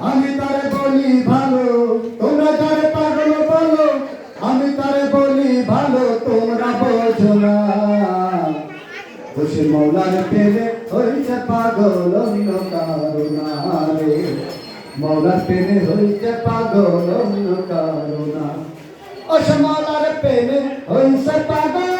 আমি তারে বলি ভালো, তোমরা যারে পাগল বলো, আমি তারে বলি ভালো, তোমরা বোঝো না। খুশি মৌলার পেলে হইছে পাগল অন্য কারণা রে মৌলার পেলে হইছে পাগল অন্য কারণা ওস মৌলার পেলে হইছে পাগল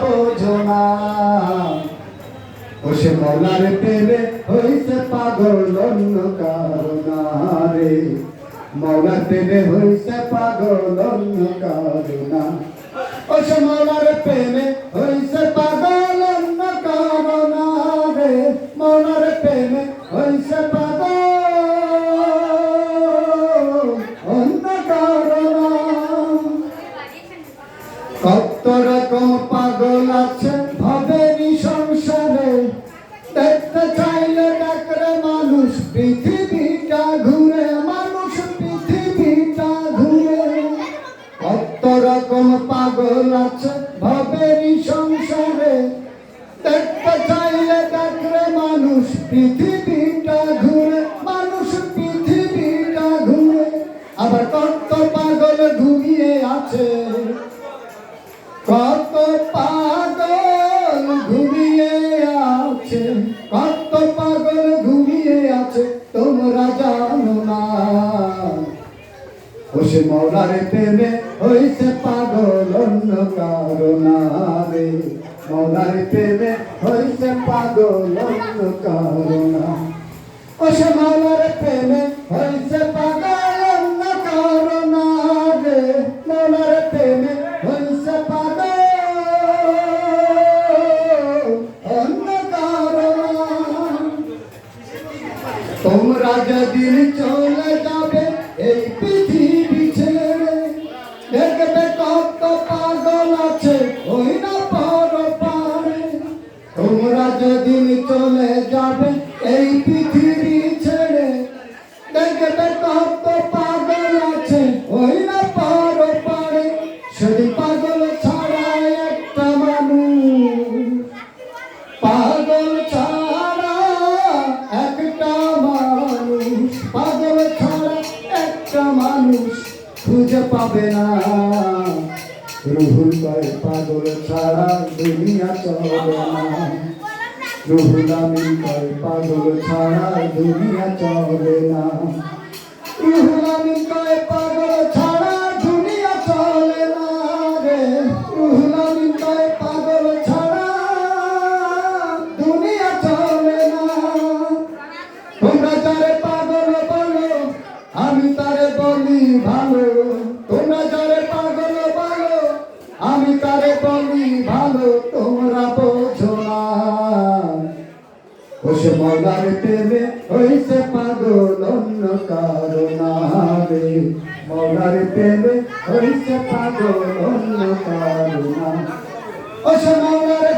বোঝো না। ও সে মলার পেলে হইছে পাগল অন্য কারণা রে মৌলার পেলে হইছে পাগল অন্য কারণা। ও সে মলার পেলে হইছে পাগল পাগল আছে ভবেরই সংসারে দেখতে চাইলে ডাকরে মানুষ পৃথিবীটা ঘুরে, মানুষ পৃথিবীটা ঘুরে, আবার কত পাগল ঘুমিয়ে আছে। কত পাগল ঘুমিয়ে আছে, কত পাগল ঘুমিয়ে আছে। সে মৌলার প্রেমে হইছে পাগল অন্য কারণা রে মৌলার প্রেমে হইছে পাগল অন্য কারণা। ও সে মৌলার প্রেমে হইছে পাগল অন্য কারণা রে মৌলার প্রেমে হইছে পাগল অন্য কারণা। তোমরা যেদিন চলে যাবে, এই পৃথিবী মানুষ খুঁজে পাবে না। রুহুল কয় পাগল ছাড়া দুনিয়া চলবে না। রুহুল আমি কয় পাগল ছাড়া দুনিয়া চলবে না। রুহুল আমিন কয় বলি ভালো, তোমরা যারে পাগল ভালো আমি তারে বলি ভালো, তোমরা বোঝো না। ওস মলার প্রেমে হইছে পাগল, অন্য কারণা রে মলার প্রেমে হইছে পাগল, অন্য কারণা ওস মলার